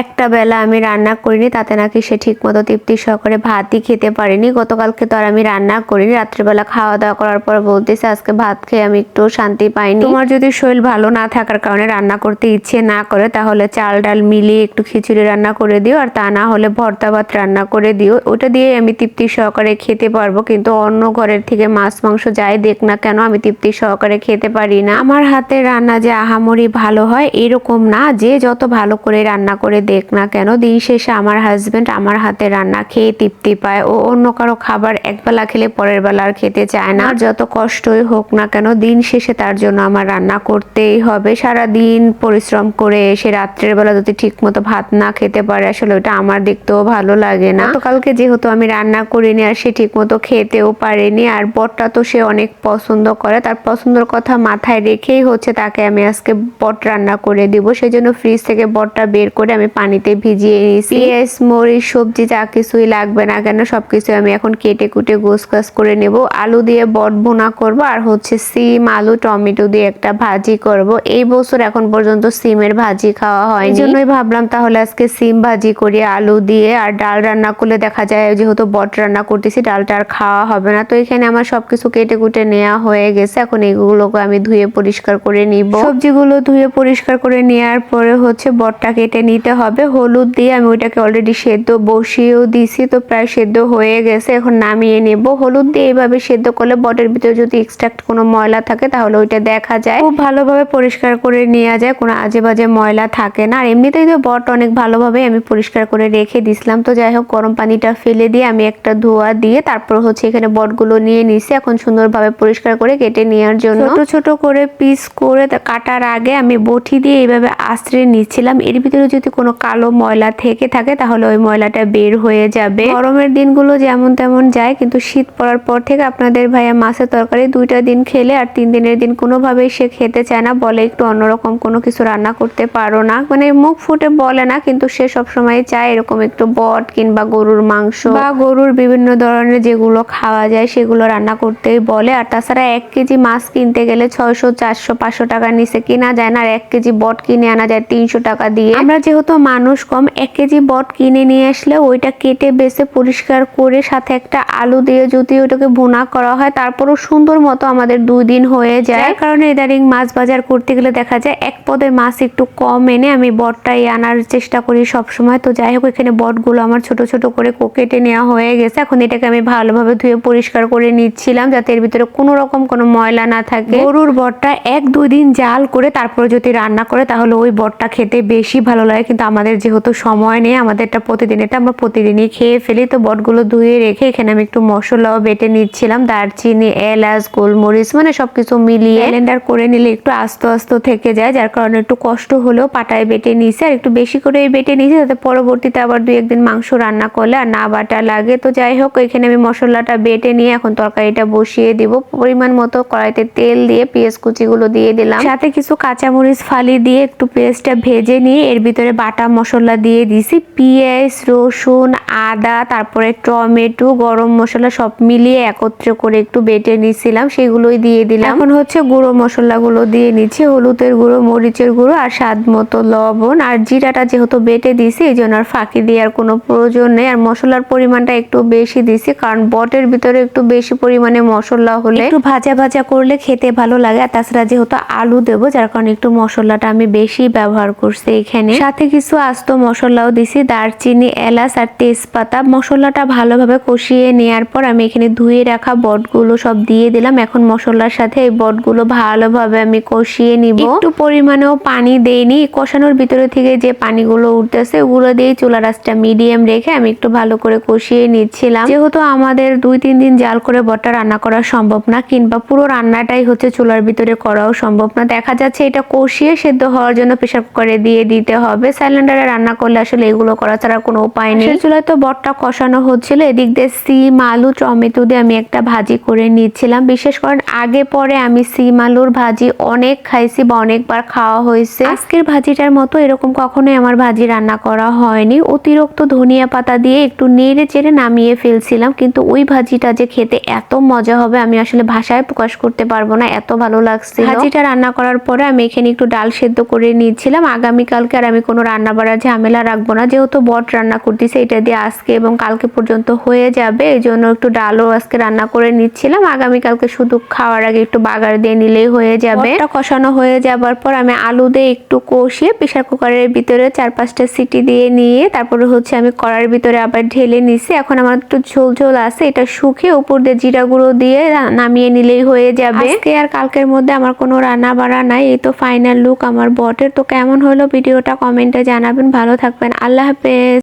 একটা বেলা আমি রান্না করিনি, তাতে নাকি সে ঠিক মতো তৃপ্তি সহকারে ভাতই খেতে পারেনি। গতকালকে তো আর আমি রান্না করিনি রাত্রেবেলা খাওয়া দাওয়া করার পর বলতেছে আজকে ভাত খেয়ে আমি একটু শান্তি পাইনি। তোমার যদি শরীর ভালো না থাকার কারণে রান্না করতে ইচ্ছে না করে, তাহলে চাল ডাল মিলিয়ে একটু খিচুড়ি রান্না করে দিও, আর তা না হলে ভর্তা ভাত রান্না করে দিও। ওটা দিয়ে আমি তৃপ্তি সহকারে খেতে পারব, কিন্তু অন্য ঘরের থেকে মাছ, মাংস যাই দেখ না কেন, আমি তৃপ্তি সহকারে খেতে পারি না। আমার হাতে রান্না যে আহামরি ভালো হয়, এরকম না। যে যত ভালো করে রান্না করে দেখ না কেন, দিন শেষে আমার হাজবেন্ড আমার হাতে রান্না খেয়ে তৃপ্তি পায় ও অন্য কারও খাবার একবেলা খেলে পরের বেলা আর খেতে চায় না। যত কষ্টই হোক না কেন, দিন শেষে তার জন্য আমার রান্না করতেই হবে। সারা দিন পরিশ্রম করে এসে রাত্রের বেলা যদি ঠিক মতো ভাত না খেতে পারে, আসলে ওটা আমার দেখতেও ভালো লাগে না। গতকালকে যেহেতু আমি রান্না করিনি আর সে ঠিক মতো খেতেও পারেনি, আর বটটা তো সে অনেক পছন্দ করে, তার পছন্দের কথা মাথায় রেখেই হচ্ছে তাকে আমি আজকে বট রান্না করে দিব। সেজন্য ফ্রিজ থেকে বটটা বের করে আমি পানিতে ভিজিয়ে নিয়েছি। পেঁয়াজ মরিচ সবজি যা কিছুই লাগবে না কেন সবকিছু আমি এখন কেটে কুটে গোস গাছ করে নেব। আলু দিয়ে বট ভুনা করব আর হচ্ছে সিম আলু টমেটো দিয়ে একটা ভাজি করব। এই বছর এখন পর্যন্ত সিমের ভাজি খাওয়া হয় এই জন্যই ভাবলাম তাহলে আজকে সিম ভাজি করি আলু দিয়ে আর ডাল রান্না করলে দেখা যায় যেহেতু বট রান্না করতেছি ডালটা আর খাওয়া হবে না। তো এখানে আমার সবকিছু কেটে কুটে নেওয়া হয়ে গেছে। এখন এগুলোকে আমি ধুয়ে পরিষ্কার করে নিব। সবজিগুলো ধুয়ে পরিষ্কার করে নেওয়ার পরে হচ্ছে বটটা কেটে নিতে হবে, হলুদ দিয়ে আমি ওইটাকে অলরেডি সেদ্ধ বসিয়েও দিছি, তো প্রায় সেদ্ধ হয়ে গেছে, এখন নামিয়ে নেব। হলুদ দিয়ে এইভাবে সেদ্ধ করলে বটের ভিতরে যদি এক্সট্রাক্ট কোনো ময়লা থাকে, তাহলে ওইটা দেখা যায়। খুব ভালোভাবে পরিষ্কার করে নেওয়া যায়, কোনো আজে বাজে ময়লা থাকে না। আর এমনিতেই তো বট অনেক ভালোভাবে আমি পরিষ্কার করে রেখে দিছিলাম, তো যাই হোক, গরম পানিটা ফেলে দিয়ে আমি একটা ধোয়া দিয়ে তারপর হচ্ছে এখানে বটগুলো নিয়ে নিছি, এখন সুন্দরভাবে পরিষ্কার করে কেটে নেওয়ার জন্য। ছোট ছোট করে পিস করে কাটার আগে আমি বটি দিয়ে এইভাবে আশ্রয় নিচ্ছিলাম। এর ভিতরে যদি কোনো কালো ময়লা থেকে থাকে, তাহলে ওই ময়লাটা বের হয়ে যাবে। গরমের দিনগুলো যেমন তেমন যায়, কিন্তু শীত পড়ার পর থেকে আপনাদের ভাইয়া মাছের তরকারি দুইটা দিন খেলে আর তিন দিনের দিন কোনোভাবেই সে খেতে চায় না, বলে একটু অন্যরকম কোনো কিছু রান্না করতে পারো না। মানে মুখ ফুটে বলে না, কিন্তু সে সব সময় চায় এরকম একটু বট কিংবা গরুর মাংস বা গরুর বিভিন্ন ধরনের যেগুলো খাওয়া যায়, সেগুলো রান্না করতেই বলে। আর তাছাড়া এক কেজি মাছ কিনতে গেলে ছয়শো, চারশো, পাঁচশো টাকার নিচে কিনা যায় না, আর এক কেজি বট কিনে আনা যায় তিনশো টাকা দিয়ে। আমরা যেহেতু মানুষ কম এক কেজি বট কিনে নিয়ে আসলে ওইটা কেটে বেছে পরিষ্কার করে সাথে একটা আলু দিয়ে যদি ওটাকে ভুনা করা হয় তারপরও সুন্দর মতো আমাদের দুই দিন হয়ে যায়। কারণে ইদারিং মাছ বাজার করতে গেলে দেখা যায় এক পদে মাছ একটু কম এনে আমি বটটাই আনার চেষ্টা করি সব সময় তো যাই হোক এখানে বটগুলো আমার ছোট ছোট করে কেটে নেওয়া হয়ে গেছে। এখন এটাকে আমি ভালোভাবে ধুয়ে পরিষ্কার করে নিচ্ছিলাম যাতে এর ভিতরে কোনো রকম কোনো ময়লা না থাকে। গরুর বটটা এক দুই দিন জাল করে তারপরে যদি রান্না করে তাহলে ওই বটটা খেতে বেশি ভালো লাগে। কিন্তু আমাদের যেহেতু সময় নেই আমাদের এটা প্রতিদিন, এটা আমরা প্রতিদিনই খেয়ে ফেলি। তো বটগুলো ধুয়ে রেখে এখানে আমি একটু মশলাও বেটে নিচ্ছিলাম। দারচিনি, এলাচ, গোলমরিচ মানে সবকিছু মিলিয়ে ব্লেন্ডার করে নিলে একটু আস্তে আস্তে থেকে যায়, যার কারণে একটু কষ্ট হলেও পাটায় বেটে নিছে। আর একটু বেশি করে বেটে নিয়েছি, যাতে পরবর্তীতে আবার দুই একদিন মাংস রান্না করলে আর না বাটা লাগে। তো যাই হোক, এখানে আমি মশলাটা বেটে নিয়ে এখন তরকারিটা বসিয়ে দিব। পরিমাণ মতো কড়াইতে তেল দিয়ে পেঁয়াজ কুচিগুলো দিয়ে দিলাম। সাথে কিছু কাঁচামরিচ ফালি দিয়ে একটু পেঁয়াজটা ভেজে নিয়ে এর ভিতরে বাটা মশলা দিয়ে দিছি পেঁয়াজ রসুন আদা তারপরে টমেটো গরম মশলা সব মিলিয়ে একত্রে করে একটু বেটে নিছিলাম সেগুলোই দিয়ে দিলাম। এখন হচ্ছে গুঁড়ো মশলাগুলো দিয়ে নিচ্ছি হলুদের গুঁড়ো মরিচের গুঁড়ো আর স্বাদ মতো লবণ। আর জিরাটা যেহেতু বেটে দিছি এই জন্য আর ফাঁকি দেওয়ার কোনো প্রয়োজন নেই। আর মশলার পরিমাণটা একটু বেশি দিছি কারণ বটের ভিতরে একটু বেশি পরিমাণে মশলা হলে একটু ভাজা ভাজা করলে খেতে ভালো লাগে। আর তাছাড়া যেহেতু আলু দেবো যার কারণে একটু মশলাটা আমি বেশি ব্যবহার করছি এখানে। সাথে কিছু আস্ত মশলাও দিছি, দারচিনি, এলাচ আর তেজপাতা। মশলাটা ভালোভাবে কষিয়ে নেওয়ার পর আমি এখানে ধুয়ে রাখা বটগুলো সব দিয়ে দিলাম। এখন মশলার সাথে এই বটগুলো ভালোভাবে আমি কষিয়ে নিব। একটু পরিমাণেও পানি দেইনি। কষানোর ভিতরে থেকে যে পানিগুলো উঠতেছে, ওগুলো দিয়ে চুলা রাসটা মিডিয়াম রেখে আমি একটু ভালো করে কষিয়ে নিচ্ছিলাম। যেহেতু আমাদের দুই তিন দিন জাল করে বটটা রান্না করা সম্ভব না, কিংবা পুরো রান্নাটাই হচ্ছে চুলার ভিতরে করাও সম্ভব না। দেখা যাচ্ছে এটা কষিয়ে সেদ্ধ হওয়ার জন্য প্রেশার কুকারে দিয়ে দিতে হবে। সিলিন্ডারে রান্না করলে আসলে এগুলো করা ছাড়া কোনো উপায় নেই। চুলায় তো বটটা কষানো হচ্ছিল। এদিক দিয়ে সিম আলু টমেটো দিয়ে আমি একটা ভাজি করে নিচ্ছিলাম। বিশেষ করে আগে পরে আমি সিম আলুর ভাজি অনেক খাইছি বা অনেকবার খাওয়া হয়েছে। আজকের ভাজিটার মতো এরকম কখনোই আমার ভাজি রান্না করা হয়নি। অতিরিক্ত ধনিয়া পাতা দিয়ে একটু নেড়ে চেড়ে নামিয়ে ফেলছিলাম। কিন্তু ওই ভাজিটা যে খেতে এত মজা হবে আমি আসলে ভাষায় প্রকাশ করতে পারব না। এত ভালো লাগছে ভাজিটা রান্না করার পরে আমি এখানে একটু ডাল সেদ্ধ করে নিচ্ছিলাম। আগামীকালকে আর আমি কোনো রান্না রান্না বাড়ার ঝামেলা রাখব না। যেহেতু বট রান্না করতেছি এটা দিয়ে আজকে এবং কালকে পর্যন্ত হয়ে যাবে। এই জন্য একটু ডালও আজকে রান্না করে নিচ্ছিলাম। আগামীকালকে শুধু খাওয়ার আগে একটু বাগার দিয়ে নিলেই হয়ে যাবে। কষানো হয়ে যাবার পর আমি আলু দিয়ে একটু কষিয়ে প্রেশার কুকারের ভিতরে চার পাঁচটা সিটি দিয়ে নিয়ে তারপরে হচ্ছে আমি কড়ার ভিতরে আবার ঢেলে নিছি। এখন আমার একটু ঝোল ঝোল আছে এটা শুকিয়ে উপর দিয়ে জিরা গুঁড়ো দিয়ে নামিয়ে নিলেই হয়ে যাবে। আজকে আর কালকের মধ্যে আমার কোনো রান্না বাড়া নাই। এই তো ফাইনাল লুক আমার বটের। তো কেমন হলো ভিডিওটা কমেন্টে জানাবেন ভালো থাকবেন। আল্লাহ হাফেজ।